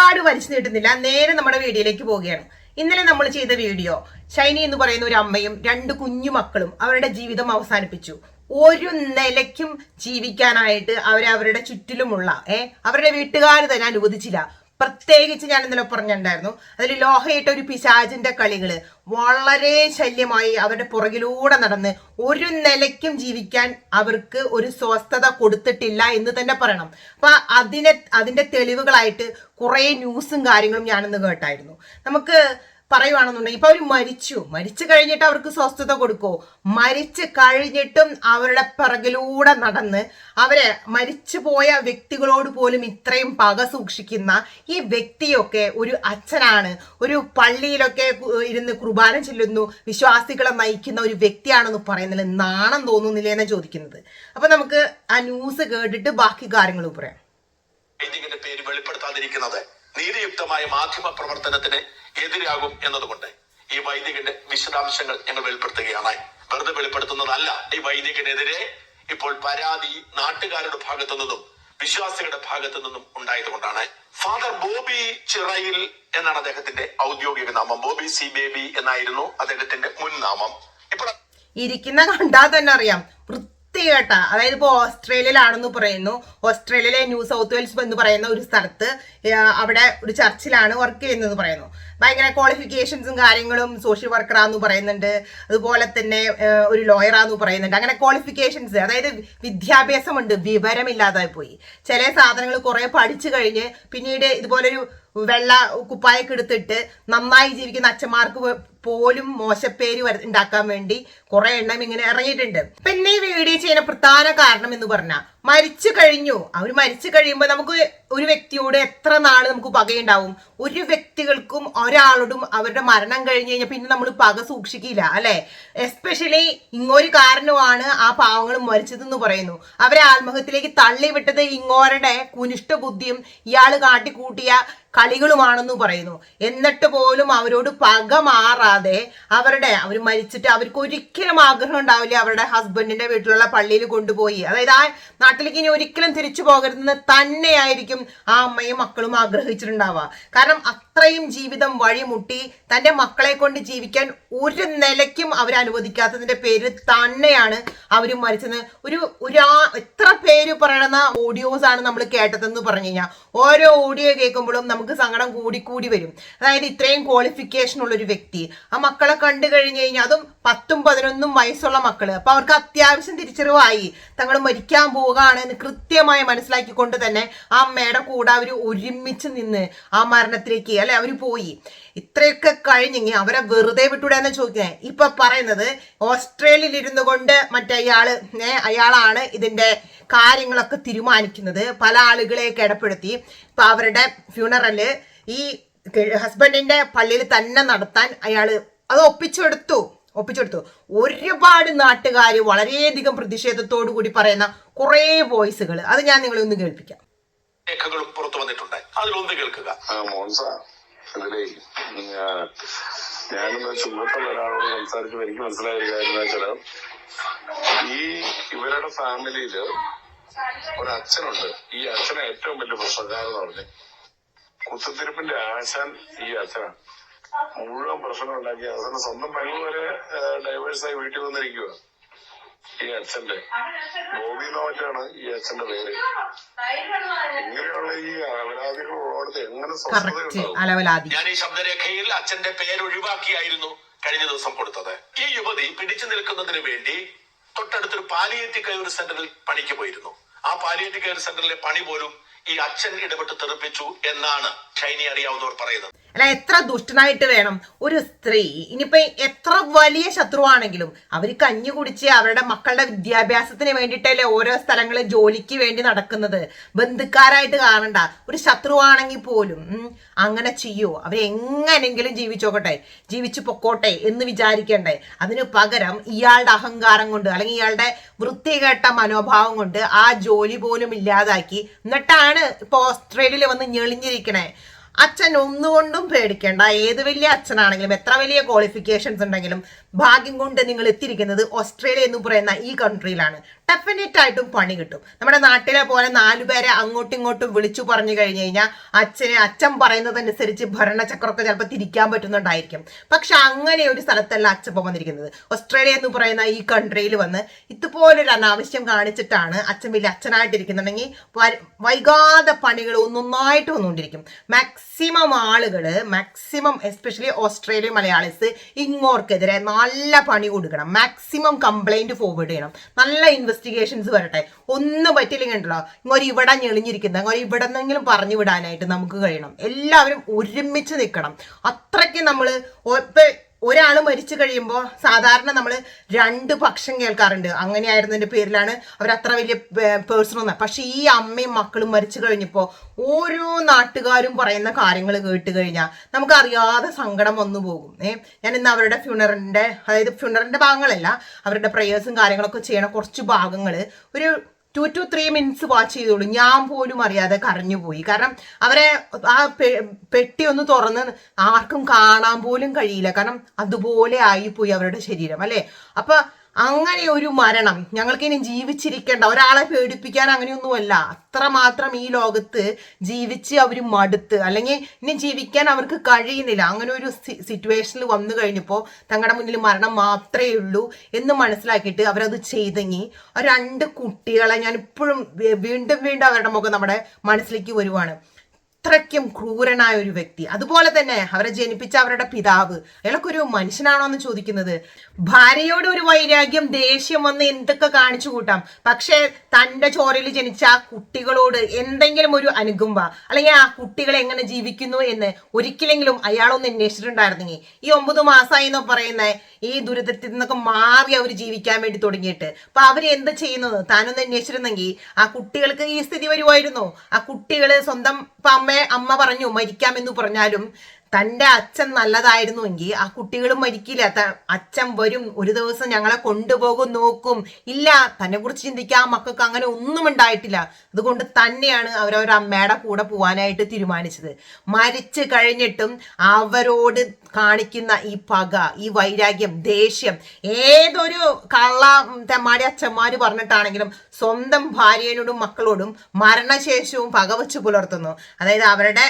ഒരുപാട് വലിച്ചു നീട്ടുന്നില്ല. നേരെ നമ്മുടെ വീഡിയോയിലേക്ക് പോവുകയാണ്. ഇന്നലെ നമ്മൾ ചെയ്ത വീഡിയോ ഷൈനി എന്ന് പറയുന്ന ഒരു അമ്മയും രണ്ട് കുഞ്ഞു മക്കളും അവരുടെ ജീവിതം അവസാനിപ്പിച്ചു. ഒരു നിലയ്ക്കും ജീവിക്കാനായിട്ട് അവരവരുടെ ചുറ്റിലുമുള്ള ഏ അവരുടെ വീട്ടുകാർ തന്നെ അനുവദിച്ചില്ല. പ്രത്യേകിച്ച് ഞാൻ ഇന്നലെ പറഞ്ഞിട്ടുണ്ടായിരുന്നു. അതിൽ ലോഹയിട്ട ഒരു പിശാചിന്റെ കളികൾ വളരെ ശല്യമായി അവരുടെ പുറകിലൂടെ നടന്ന് ഒരു നിലയ്ക്കും ജീവിക്കാൻ അവർക്ക് ഒരു സ്വസ്ഥത കൊടുത്തിട്ടില്ല എന്ന് തന്നെ പറയണം. അപ്പൊ അതിനെ അതിന്റെ തെളിവുകളായിട്ട് കുറെ ന്യൂസും കാര്യങ്ങളും ഞാനിന്ന് കേട്ടായിരുന്നു. നമുക്ക് പറയുവാണെന്നുണ്ടെങ്കിൽ ഇപ്പൊ അവർ മരിച്ചു. മരിച്ചു കഴിഞ്ഞിട്ട് അവർക്ക് സ്വസ്ഥത കൊടുക്കോ. മരിച്ചു കഴിഞ്ഞിട്ടും അവരുടെ പിറകിലൂടെ നടന്ന് അവരെ മരിച്ചു പോയ വ്യക്തികളോട് പോലും ഇത്രയും പക സൂക്ഷിക്കുന്ന ഈ വ്യക്തിയൊക്കെ ഒരു അച്ഛനാണ്. ഒരു പള്ളിയിലൊക്കെ ഇരുന്ന് കുർബാന ചെല്ലുന്നു വിശ്വാസികളെ നയിക്കുന്ന ഒരു വ്യക്തിയാണെന്ന് പറയുന്നില്ല നാണം തോന്നുന്നില്ലേ എന്നാ ചോദിക്കുന്നത്. അപ്പൊ നമുക്ക് ആ ന്യൂസ് കേട്ടിട്ട് ബാക്കി കാര്യങ്ങൾ പറയാം. പേര് നീതിയുക്തമായ മാധ്യമ പ്രവർത്തനത്തിന് എതിരാകും എന്നതുകൊണ്ട് ഈ വൈദികന്റെ വിശദാംശങ്ങൾ ഞങ്ങൾ വെളിപ്പെടുത്തുകയാണ്. വെറുതെ വെളിപ്പെടുത്തുന്നതല്ല. ഈ വൈദികനെതിരെ ഇപ്പോൾ പരാതി നാട്ടുകാരുടെ ഭാഗത്തു നിന്നും വിശ്വാസികളുടെ ഭാഗത്തു നിന്നും ഉണ്ടായതുകൊണ്ടാണ്. ഫാദർ ബോബി ചിറയിൽ എന്നാണ് അദ്ദേഹത്തിന്റെ ഔദ്യോഗിക നാമം. ബോബി സി ബേബി എന്നായിരുന്നു അദ്ദേഹത്തിന്റെ മുൻ നാമം. ഇപ്പോൾ ഇരിക്കുന്ന കണ്ടാൽ തന്നെ അറിയാം. വൃത്തികേട്ട അതായത് ഇപ്പോൾ ഓസ്ട്രേലിയയിലാണെന്ന് പറയുന്നു. ഓസ്ട്രേലിയയിലെ ന്യൂ സൗത്ത് വെയിൽസ് എന്ന് പറയുന്ന ഒരു സ്ഥലത്ത് അവിടെ ഒരു ചർച്ചിലാണ് വർക്ക് ചെയ്യുന്നത് പറയുന്നു. ഭയങ്കര ക്വാളിഫിക്കേഷൻസും കാര്യങ്ങളും സോഷ്യൽ വർക്കറാന്ന് പറയുന്നുണ്ട്. അതുപോലെ തന്നെ ഒരു ലോയറാന്ന് പറയുന്നുണ്ട്. അങ്ങനെ ക്വാളിഫിക്കേഷൻസ് അതായത് വിദ്യാഭ്യാസമുണ്ട് വിവരമില്ലാതായി പോയി. ചില സാധനങ്ങൾ കുറെ പഠിച്ചു കഴിഞ്ഞ് പിന്നീട് ഇതുപോലൊരു വെള്ള കുപ്പായൊക്കെ എടുത്തിട്ട് നന്നായി ജീവിക്കുന്ന അച്ഛന്മാർക്ക് പോലും മോശപ്പേര് വര- ഉണ്ടാക്കാൻ വേണ്ടി കുറെ എണ്ണം ഇങ്ങനെ ഇറങ്ങിയിട്ടുണ്ട്. പിന്നെ ഈ വീഡിയോ ചെയ്യുന്ന പ്രധാന കാരണം എന്ന് പറഞ്ഞാൽ മരിച്ചു കഴിഞ്ഞു. അവർ മരിച്ചു കഴിയുമ്പോൾ നമുക്ക് ഒരു വ്യക്തിയോട് എത്ര നാൾ നമുക്ക് പകയുണ്ടാവും? ഒരു വ്യക്തികൾക്കും ഒരാളോടും അവരുടെ മരണം കഴിഞ്ഞ് കഴിഞ്ഞാൽ പിന്നെ നമ്മൾ പക സൂക്ഷിക്കില്ല അല്ലെ? എസ്പെഷ്യലി ഇങ്ങൊരു കാരണമാണ് ആ പാവങ്ങൾ മരിച്ചതെന്ന് പറയുന്നു. അവരെ ആത്മഹത്യയിലേക്ക് തള്ളിവിട്ടത് ഇങ്ങോരുടെ കുനിഷ്ഠ ബുദ്ധിയും ഇയാൾ കാട്ടിക്കൂട്ടിയ കളികളുമാണെന്ന് പറയുന്നു. എന്നിട്ട് പോലും അവരോട് പക മാറാതെ അവരുടെ അവർ മരിച്ചിട്ട് അവർക്ക് ഒരിക്കലും ആഗ്രഹം ഉണ്ടാവില്ല അവരുടെ ഹസ്ബൻഡിന്റെ വീട്ടിലുള്ള പള്ളിയിൽ കൊണ്ടുപോയി. അതായത് ആ നാട്ടിലേക്ക് ഇനി ഒരിക്കലും തിരിച്ചു പോകരുതെന്ന് തന്നെയായിരിക്കും ആ അമ്മയും മക്കളും ആഗ്രഹിച്ചിട്ടുണ്ടാവുക. കാരണം അത്രയും ജീവിതം വഴിമുട്ടി തന്റെ മക്കളെ കൊണ്ട് ജീവിക്കാൻ ഒരു നിലയ്ക്കും അവർ അനുവദിക്കാത്തതിന്റെ പേര് തന്നെയാണ് അവർ മരിച്ചത്. ഒരു ഒരാ എത്ര പേര് പറയണ ഓഡിയോസ് ആണ് നമ്മൾ കേട്ടതെന്ന് പറഞ്ഞു കഴിഞ്ഞാൽ ഓരോ ഓഡിയോ കേൾക്കുമ്പോഴും നമുക്ക് സങ്കടം കൂടി വരും. അതായത് ഇത്രയും ക്വാളിഫിക്കേഷൻ ഉള്ള ഒരു വ്യക്തി ആ മക്കളെ കണ്ടു കഴിഞ്ഞു കഴിഞ്ഞാൽ അതും പത്തും പതിനൊന്നും വയസ്സുള്ള മക്കൾ. അപ്പൊ അവർക്ക് അത്യാവശ്യം തിരിച്ചറിവായി. തങ്ങൾ മരിക്കാൻ പോവുകയാണ് എന്ന് കൃത്യമായി മനസ്സിലാക്കിക്കൊണ്ട് തന്നെ ആ അമ്മയുടെ കൂടെ അവർ ഒരുമിച്ച് നിന്ന് ആ മരണത്തിലേക്ക് അല്ലെ അവർ പോയി. ഇത്രയൊക്കെ കഴിഞ്ഞെങ്കിൽ അവരെ വെറുതെ വിട്ടൂടെന്ന് ചോദിക്കുന്നത് ഇപ്പൊ പറയുന്നത് ഓസ്ട്രേലിയയിൽ ഇരുന്നു കൊണ്ട് മറ്റേ അയാൾ അയാളാണ് ഇതിന്റെ കാര്യങ്ങളൊക്കെ തീരുമാനിക്കുന്നത് പല ആളുകളെ കിടപ്പെടുത്തി. ഇപ്പൊ അവരുടെ ഫ്യൂണറൽ ഈ ഹസ്ബൻഡിന്റെ പള്ളിയിൽ തന്നെ നടത്താൻ അയാൾ അത് ഒപ്പിച്ചെടുത്തു. ഒപ്പിച്ചെടുത്തു. ഒരുപാട് നാട്ടുകാർ വളരെയധികം പ്രതിഷേധത്തോടു കൂടി പറയുന്ന കുറേ വോയിസുകൾ അത് ഞാൻ നിങ്ങളെ ഒന്ന് കേൾപ്പിക്കാം. രേഖകളും പുറത്തു വന്നിട്ടുണ്ട്. അതിലൊന്ന് കേൾക്കുക. മോൻസ ഇതിലേ ഞാനിന്ന് ചുമട്ടുള്ള ഒരാളോട് സംസാരിച്ചപ്പോൾ എനിക്ക് മനസ്സിലായ ഒരു കാര്യം വെച്ചാൽ ഈ ഇവരുടെ ഫാമിലിയിൽ ഒരു അച്ഛനുണ്ട് ഈ അച്ഛനെ ഏറ്റവും വലിയ പ്രശ്നക്കാരൻ എന്ന് പറഞ്ഞ്. കുത്തുത്തിരിപ്പിന്റെ ആശാൻ ഈ അച്ഛനാണ് മുഴുവൻ പ്രശ്നം ഉണ്ടാക്കി അവസാനം സ്വന്തം പെണ്ണു വരെ ഡൈവേഴ്സായി വീട്ടിൽ വന്നിരിക്കുക ഈ അച്ഛന്റെ ബോബി നോറ്റാണ് ഈ അച്ഛന്റെ പേര്. ഇങ്ങനെയുള്ള ഈ അലവലാദികൾ ഉള്ളവർക്ക് എങ്ങനെ സ്വസ്ഥത കറക്റ്റ് ഞാൻ ഈ ശബ്ദരേഖയിൽ അച്ഛന്റെ പേര് ഒഴിവാക്കിയായിരുന്നു കഴിഞ്ഞ ദിവസം കൊടുത്തത്. ഈ യുവതി പിടിച്ചു നിൽക്കുന്നതിന് വേണ്ടി തൊട്ടടുത്തൊരു പാലിയേറ്റീവ് കെയർ സെന്ററിൽ പണിക്ക് പോയിരുന്നു. ആ പാലിയേറ്റീവ് കെയർ സെന്ററിലെ പണി പോലും ഈ അച്ഛൻ ഇടപെട്ട് തെറിപ്പിച്ചു എന്നാണ് ഷൈനി അറിയാവുന്നവർ പറയുന്നത്. അല്ല എത്ര ദുഷ്ടനായിട്ട് വേണം? ഒരു സ്ത്രീ ഇനിയിപ്പോ എത്ര വലിയ ശത്രുവാണെങ്കിലും അവർ കഞ്ഞു കുടിച്ച് അവരുടെ മക്കളുടെ വിദ്യാഭ്യാസത്തിന് വേണ്ടിയിട്ടല്ലേ ഓരോ സ്ഥലങ്ങളിൽ ജോലിക്ക് വേണ്ടി നടക്കുന്നത്. ബന്ധുക്കാരായിട്ട് കാണണ്ട. ഒരു ശത്രുവാണെങ്കിൽ പോലും അങ്ങനെ ചെയ്യോ. അവരെങ്ങനെങ്കിലും ജീവിച്ചോക്കട്ടെ. ജീവിച്ചു പൊക്കോട്ടെ എന്ന് വിചാരിക്കണ്ടേ. അതിന് പകരം ഇയാളുടെ അഹങ്കാരം കൊണ്ട് അല്ലെങ്കിൽ ഇയാളുടെ വൃത്തികെട്ട മനോഭാവം കൊണ്ട് ആ ജോലി പോലും ഇല്ലാതാക്കി. എന്നിട്ടാണ് ഇപ്പൊ ഓസ്ട്രേലിയയിൽ വന്ന് ഞെളിഞ്ഞിരിക്കണേ. അച്ഛൻ ഒന്നുകൊണ്ടും പേടിക്കേണ്ട. ഏത് വലിയ അച്ഛനാണെങ്കിലും എത്ര വലിയ ക്വാളിഫിക്കേഷൻസ് ഉണ്ടെങ്കിലും ഭാഗ്യം കൊണ്ട് നിങ്ങൾ എത്തിയിരിക്കുന്നത് ഓസ്ട്രേലിയ എന്ന് പറയുന്ന ഈ കൺട്രിയിലാണ് ഡെഫിനറ്റ് ആയിട്ടും പണി കിട്ടും. നമ്മുടെ നാട്ടിലെ പോലെ നാലുപേരെ അങ്ങോട്ടും ഇങ്ങോട്ടും വിളിച്ചു പറഞ്ഞു കഴിഞ്ഞു കഴിഞ്ഞാൽ അച്ഛനെ അച്ഛൻ പറയുന്നതനുസരിച്ച് ഭരണചക്രമൊക്കെ ചിലപ്പോൾ തിരിക്കാൻ പറ്റുന്നുണ്ടായിരിക്കും. പക്ഷെ അങ്ങനെ ഒരു സ്ഥലത്തല്ല അച്ഛപ്പം വന്നിരിക്കുന്നത്. ഓസ്ട്രേലിയ എന്ന് പറയുന്ന ഈ കൺട്രിയിൽ വന്ന് ഇതുപോലൊരു അനാവശ്യം കാണിച്ചിട്ടാണ് അച്ഛൻ വലിയ അച്ഛനായിട്ടിരിക്കുന്നുണ്ടെങ്കിൽ വൈകാതെ പണികൾ ഒന്നൊന്നായിട്ട് വന്നുകൊണ്ടിരിക്കും. മാക്സിമം ആളുകൾ മാക്സിമം എസ്പെഷ്യലി ഓസ്ട്രേലിയൻ മലയാളീസ് ഇങ്ങോർക്കെതിരെ നല്ല പണി കൊടുക്കണം. മാക്സിമം കംപ്ലൈന്റ് ഫോർവേഡ് ചെയ്യണം. നല്ല ഇൻവെസ്റ്റിഗേഷൻസ് വരട്ടെ. ഒന്നും പറ്റില്ലെങ്കിൽ ഉണ്ടല്ലോ ഇങ്ങോട്ട് ഇവിടെ ഞെളിഞ്ഞിരിക്കുന്ന. ഇങ്ങോട്ട് ഇവിടെ നിന്നെങ്കിലും പറഞ്ഞു വിടാനായിട്ട് നമുക്ക് കഴിയണം. എല്ലാവരും ഒരുമിച്ച് നിൽക്കണം അത്രയ്ക്ക് നമ്മൾ ഒരാൾ മരിച്ചു കഴിയുമ്പോൾ സാധാരണ നമ്മൾ രണ്ട് പക്ഷം കേൾക്കാറുണ്ട്. അങ്ങനെയായിരുന്നതിന്റെ പേരിലാണ് അവർ അത്ര വലിയ പേഴ്സൺ ഒന്നും പക്ഷേ ഈ അമ്മയും മക്കളും മരിച്ചു കഴിഞ്ഞപ്പോൾ ഓരോ നാട്ടുകാരും പറയുന്ന കാര്യങ്ങൾ കേട്ട് കഴിഞ്ഞാൽ നമുക്കറിയാതെ സങ്കടം വന്നു പോകും. ഏ ഞാൻ ഇന്ന് അവരുടെ ഫ്യൂണറിന്റെ അതായത് ഫ്യൂണറിന്റെ ഭാഗങ്ങളല്ല അവരുടെ പ്രേയേഴ്സും കാര്യങ്ങളൊക്കെ ചെയ്യണ കുറച്ച് ഭാഗങ്ങൾ ഒരു two to three minutes watch ചെയ്തോളൂ. ഞാൻ പോലും അറിയാതെ കരഞ്ഞു പോയി. കാരണം അവരെ ആ പെട്ടി ഒന്ന് തുറന്ന് ആർക്കും കാണാൻ പോലും കഴിയില്ല. കാരണം അതുപോലെ ആയിപ്പോയി അവരുടെ ശരീരം അല്ലെ? അപ്പൊ അങ്ങനെ ഒരു മരണം ഞങ്ങൾക്ക് ഇനി ജീവിച്ചിരിക്കേണ്ട ഒരാളെ പേടിപ്പിക്കാൻ അങ്ങനെയൊന്നുമല്ല. അത്രമാത്രം ഈ ലോകത്ത് ജീവിച്ച് അവർ മടുത്ത് അല്ലെങ്കിൽ ഇനി ജീവിക്കാൻ അവർക്ക് കഴിയുന്നില്ല. അങ്ങനെ ഒരു സിറ്റുവേഷനിൽ വന്നു കഴിഞ്ഞപ്പോൾ തങ്ങളുടെ മുന്നിൽ മരണം മാത്രമേ ഉള്ളൂ എന്ന് മനസ്സിലാക്കിയിട്ട് അവരത് ചെയ്തെങ്കിൽ രണ്ട് കുട്ടികളെ ഞാൻ ഇപ്പോഴും വീണ്ടും വീണ്ടും അവരുടെ മുഖം നമ്മുടെ മനസ്സിലേക്ക് വരുവാണ്. അത്രയ്ക്കും ക്രൂരനായ ഒരു വ്യക്തി. അതുപോലെ തന്നെ അവരെ ജനിപ്പിച്ച അവരുടെ പിതാവ്. അയാളൊക്കെ ഒരു മനുഷ്യനാണോ എന്ന് ചോദിക്കുന്നത്. ഭാര്യയോട് ഒരു വൈരാഗ്യം ദേഷ്യം വന്ന് എന്തൊക്കെ കാണിച്ചു കൂട്ടാം. പക്ഷേ തന്റെ ചോരയിൽ ജനിച്ച ആ കുട്ടികളോട് എന്തെങ്കിലും ഒരു അനുകമ്പ അല്ലെങ്കിൽ ആ കുട്ടികൾ എങ്ങനെ ജീവിക്കുന്നു എന്ന് ഒരിക്കലെങ്കിലും അയാളൊന്ന് അന്വേഷിച്ചിട്ടുണ്ടായിരുന്നെങ്കിൽ ഈ ഒമ്പത് മാസമായി എന്ന് പറയുന്ന ഈ ദുരിതത്തിൽ നിന്നൊക്കെ മാറി അവർ ജീവിക്കാൻ വേണ്ടി തുടങ്ങിയിട്ട്. അപ്പൊ അവർ എന്ത് ചെയ്യുന്നത്? താനൊന്ന് അന്വേഷിച്ചിരുന്നെങ്കിൽ ആ കുട്ടികൾക്ക് ഈ സ്ഥിതി വരുമായിരുന്നു. ആ കുട്ടികൾ സ്വന്തം ഇപ്പൊ അമ്മ പറഞ്ഞു മരിക്കാമെന്ന് പറഞ്ഞാലും തന്റെ അച്ഛൻ നല്ലതായിരുന്നുവെങ്കിൽ ആ കുട്ടികൾ മരിക്കില്ല. അച്ഛൻ വരും ഒരു ദിവസം ഞങ്ങളെ കൊണ്ടുപോകും നോക്കും. ഇല്ല തന്നെ കുറിച്ച് ചിന്തിക്കാൻ മക്കൾക്ക് അങ്ങനെ ഒന്നും ഉണ്ടായിട്ടില്ല. അതുകൊണ്ട് തന്നെയാണ് അവരവരുടെ അമ്മയുടെ കൂടെ പോവാനായിട്ട് തീരുമാനിച്ചത്. മരിച്ചു കഴിഞ്ഞിട്ടും അവരോട് കാണിക്കുന്ന ഈ പക ഈ വൈരാഗ്യം ദേഷ്യം ഏതൊരു കള്ള തെമ്മാടി അച്ഛന്മാര് പറഞ്ഞിട്ടാണെങ്കിലും സ്വന്തം ഭാര്യയോടും മക്കളോടും മരണശേഷവും പക വെച്ച് പുലർത്തുന്നു. അതായത് അവരുടെ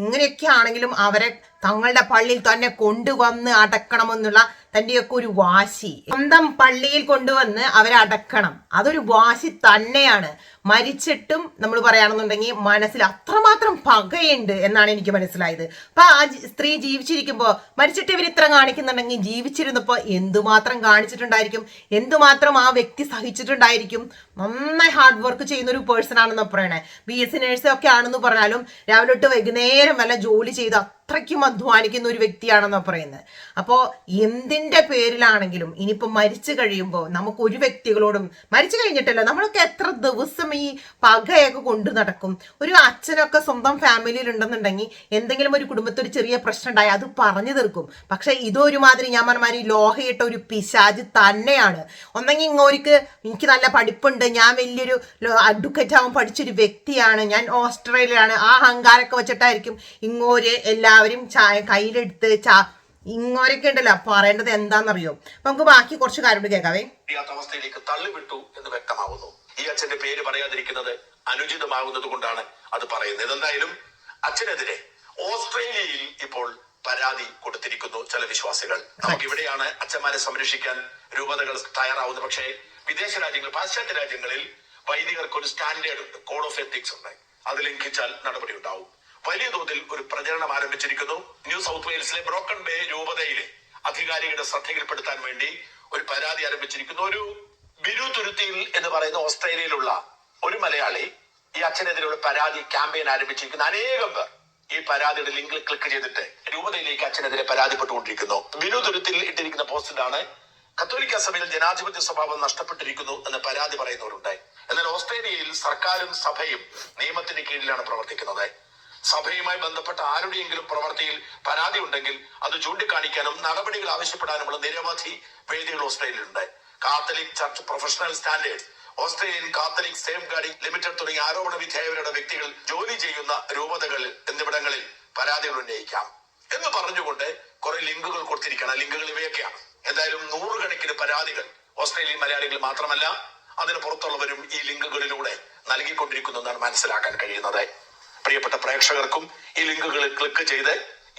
എങ്ങനെയൊക്കെ ആണെങ്കിലും അവരെ തങ്ങളുടെ പള്ളിയിൽ തന്നെ കൊണ്ടുവന്ന് അടക്കണമെന്നുള്ള തന്റെയൊക്കെ ഒരു വാശി. സ്വന്തം പള്ളിയിൽ കൊണ്ടുവന്ന് അവരെ അടക്കണം. അതൊരു വാശി തന്നെയാണ്. മരിച്ചിട്ടും നമ്മൾ പറയുകയാണെന്നുണ്ടെങ്കിൽ മനസ്സിൽ അത്രമാത്രം പകയുണ്ട് എന്നാണ് എനിക്ക് മനസ്സിലായത്. അപ്പൊ ആ സ്ത്രീ ജീവിച്ചിരിക്കുമ്പോൾ മരിച്ചിട്ട് ഇവർ ഇത്ര കാണിക്കുന്നുണ്ടെങ്കിൽ ജീവിച്ചിരുന്നപ്പോൾ എന്തുമാത്രം കാണിച്ചിട്ടുണ്ടായിരിക്കും? എന്തുമാത്രം ആ വ്യക്തി സഹിച്ചിട്ടുണ്ടായിരിക്കും? നന്നായി ഹാർഡ് വർക്ക് ചെയ്യുന്ന ഒരു പേഴ്സൺ ആണെന്ന് പറയണേ. ബി എസ് സി നേഴ്സ് ഒക്കെ ആണെന്ന് പറഞ്ഞാലും രാവിലെ തൊട്ട് വൈകുന്നേരം വല്ല ജോലി ചെയ്ത് അത്രയ്ക്കും അധ്വാനിക്കുന്ന ഒരു വ്യക്തിയാണെന്നാണ് പറയുന്നത്. അപ്പോൾ എന്തിന്റെ പേരിലാണെങ്കിലും ഇനിയിപ്പോൾ മരിച്ചു കഴിയുമ്പോൾ നമുക്ക് ഒരു വ്യക്തികളോടും മരിച്ചു കഴിഞ്ഞിട്ടല്ല നമ്മളൊക്കെ എത്ര ദിവസം ഈ പകയൊക്കെ കൊണ്ടു നടക്കും. ഒരു അച്ഛനൊക്കെ സ്വന്തം ഫാമിലിയിൽ ഉണ്ടെന്നുണ്ടെങ്കിൽ എന്തെങ്കിലും ഒരു കുടുംബത്തിൽ ഒരു ചെറിയ പ്രശ്നം ഉണ്ടായി അത് പറഞ്ഞു തീർക്കും. പക്ഷെ ഇതൊരുമാതിരി ഞാൻ പറഞ്ഞമാതിരി ലോഹയിട്ട ഒരു പിശാജ് തന്നെയാണ്. ഒന്നെങ്കിൽ ഇങ്ങോരിക്ക് എനിക്ക് നല്ല പഠിപ്പുണ്ട് ഞാൻ വലിയൊരു അഡ്വക്കേറ്റ് ആവാൻ പഠിച്ചൊരു വ്യക്തിയാണ് ഞാൻ ഓസ്ട്രേലിയയാണ് ആ അഹങ്കാരമൊക്കെ വെച്ചിട്ടായിരിക്കും ഇങ്ങോര് എല്ലാവരും ചായ കയ്യിലെടുത്ത് ചാ ഇങ്ങോരൊക്കെ ഉണ്ടല്ലോ. പറയേണ്ടത് എന്താണെന്നറിയോ അപ്പൊ നമുക്ക് ബാക്കി കുറച്ച് കാര്യം കൂടി കേൾക്കാവേ അവസ്ഥയിലേക്ക് തള്ളിവിട്ടു എന്ന് വ്യക്തമാവുന്നു. ഈ അച്ഛന്റെ പേര് പറയാതിരിക്കുന്നത് അനുചിതമാകുന്നത് കൊണ്ടാണ് അത് പറയുന്നത്. ഇതെന്തായാലും അച്ഛനെതിരെ ഓസ്ട്രേലിയയിൽ ഇപ്പോൾ പരാതി കൊടുത്തിരിക്കുന്നു ചില വിശ്വാസികൾ. നമുക്ക് ഇവിടെയാണ് അച്ഛന്മാരെ സംരക്ഷിക്കാൻ രൂപതകൾ തയ്യാറാവുന്നത്. പക്ഷേ വിദേശ രാജ്യങ്ങൾ പാശ്ചാത്യ രാജ്യങ്ങളിൽ വൈദികർക്ക് ഒരു സ്റ്റാൻഡേർഡ് കോഡ് ഓഫ് എത്തിക്സ് ഉണ്ട്. അത് ലംഘിച്ചാൽ നടപടി ഉണ്ടാവും. വലിയ തോതിൽ ഒരു പ്രചരണം ആരംഭിച്ചിരിക്കുന്നു. ന്യൂ സൗത്ത് വെയിൽസിലെ ബ്രോക്കൺ ബേ രൂപതയിലെ അധികാരികളുടെ ശ്രദ്ധയിൽപ്പെടുത്താൻ വേണ്ടി ഒരു പരാതി ആരംഭിച്ചിരിക്കുന്നു. ഒരു ബിരു എന്ന് പറയുന്ന ഓസ്ട്രേലിയയിലുള്ള ഒരു മലയാളി ഈ അച്ഛനെതിരെയുള്ള പരാതി ക്യാമ്പയിൻ ആരംഭിച്ചിരിക്കുന്ന. അനേകം പേർ ഈ പരാതിയുടെ ലിങ്കിൽ ക്ലിക്ക് ചെയ്തിട്ട് രൂപതയിലേക്ക് അച്ഛനെതിരെ പരാതിപ്പെട്ടുകൊണ്ടിരിക്കുന്നു. ബിനു തുരുത്തിൽ ഇട്ടിരിക്കുന്ന പോസ്റ്റിലാണ് കത്തോലിക്ക സഭയിൽ ജനാധിപത്യ സ്വഭാവം നഷ്ടപ്പെട്ടിരിക്കുന്നു എന്ന് പരാതി പറയുന്നവരുണ്ട് എന്നാൽ ഓസ്ട്രേലിയയിൽ സർക്കാരും സഭയും നിയമത്തിന് കീഴിലാണ് പ്രവർത്തിക്കുന്നത്. സഭയുമായി ബന്ധപ്പെട്ട ആരുടെയെങ്കിലും പ്രവൃത്തിയിൽ പരാതി ഉണ്ടെങ്കിൽ അത് ചൂണ്ടിക്കാണിക്കാനും നടപടികൾ ആവശ്യപ്പെടാനുമുള്ള നിരവധി വേദികൾ ഓസ്ട്രേലിയയിലുണ്ട്. Catholic Church Professional Standard Australian Catholic Safeguarding Limited തുടങ്ങിയ ആരോപണ വിധേയവരുടെ വ്യക്തികൾ ജോലി ചെയ്യുന്ന രൂപതകൾ എന്നിവിടങ്ങളിൽ പരാതികൾ ഉന്നയിക്കാം. എന്ന് പറഞ്ഞുകൊണ്ട് കുറെ ലിങ്കുകൾ കൊടുത്തിരിക്കണം ലിങ്കുകൾ ഇവയൊക്കെയാണ്. എന്തായാലും നൂറുകണക്കിന് പരാതികൾ ഓസ്ട്രേലിയൻ മലയാളികൾ മാത്രമല്ല അതിന് പുറത്തുള്ളവരും ഈ ലിങ്കുകളിലൂടെ നൽകിക്കൊണ്ടിരിക്കുന്നു എന്നാണ് മനസ്സിലാക്കാൻ കഴിയുന്നത്. പ്രിയപ്പെട്ട പ്രേക്ഷകർക്കും ഈ ലിങ്കുകളിൽ ക്ലിക്ക് ചെയ്ത്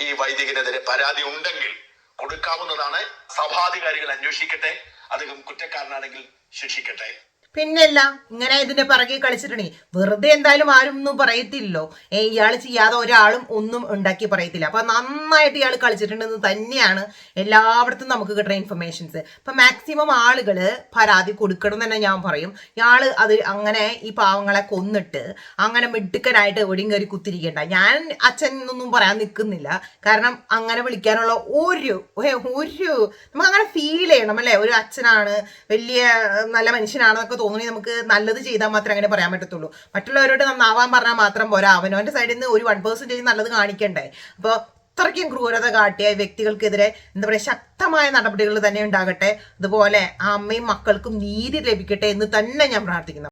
ഈ വൈദികനെതിരെ പരാതി ഉണ്ടെങ്കിൽ കൊടുക്കാവുന്നതാണ് സഭാധികാരികൾ അന്വേഷിക്കട്ടെ അധികം കുറ്റക്കാരനാണെങ്കിൽ ശിക്ഷിക്കട്ടെ. പിന്നെല്ല ഇങ്ങനെ ഇതിന്റെ പിറകെ കളിച്ചിട്ടുണ്ടെങ്കിൽ വെറുതെ എന്തായാലും ആരും ഒന്നും പറയത്തില്ലല്ലോ. ഏ ഇയാൾ ചെയ്യാതെ ഒരാളും ഒന്നും ഉണ്ടാക്കി പറയത്തില്ല. അപ്പൊ നന്നായിട്ട് ഇയാൾ കളിച്ചിട്ടുണ്ടെന്ന് തന്നെയാണ് എല്ലായിടത്തും നമുക്ക് കിട്ടുന്ന ഇൻഫർമേഷൻസ് അപ്പൊ മാക്സിമം ആളുകൾ പരാതി കൊടുക്കണം തന്നെ ഞാൻ പറയും. ഇയാൾ അത് അങ്ങനെ ഈ പാവങ്ങളെ കൊന്നിട്ട് അങ്ങനെ മിടുക്കനായിട്ട് എവിടെയും കയറി കുത്തിരിക്കേണ്ട. ഞാൻ അച്ഛൻ എന്നൊന്നും പറയാൻ നിൽക്കുന്നില്ല കാരണം അങ്ങനെ വിളിക്കാനുള്ള ഒരു ഒരു നമുക്ക് അങ്ങനെ ഫീൽ ചെയ്യണം അല്ലേ? ഒരു അച്ഛനാണ് വലിയ നല്ല മനുഷ്യനാണെന്നൊക്കെ തോന്നണമെങ്കിൽ നമുക്ക് നല്ലത് ചെയ്താൽ മാത്രമേ അങ്ങനെ പറയാൻ പറ്റത്തുള്ളൂ. മറ്റുള്ളവരോട് നന്നാവാൻ പറഞ്ഞാൽ മാത്രം പോരാ. അവനവന്റെ സൈഡിൽ നിന്ന് ഒരു വൺ പേഴ്സന്റേജ് നല്ലത് കാണിക്കണ്ടേ? അപ്പോൾ അത്രയ്ക്കും ക്രൂരത കാട്ടിയ വ്യക്തികൾക്കെതിരെ എന്താ പറയുക ശക്തമായ നടപടികൾ തന്നെ ഉണ്ടാകട്ടെ. അതുപോലെ ആ അമ്മയും മക്കൾക്കും നീതി ലഭിക്കട്ടെ എന്ന് തന്നെ ഞാൻ പ്രാർത്ഥിക്കുന്നു.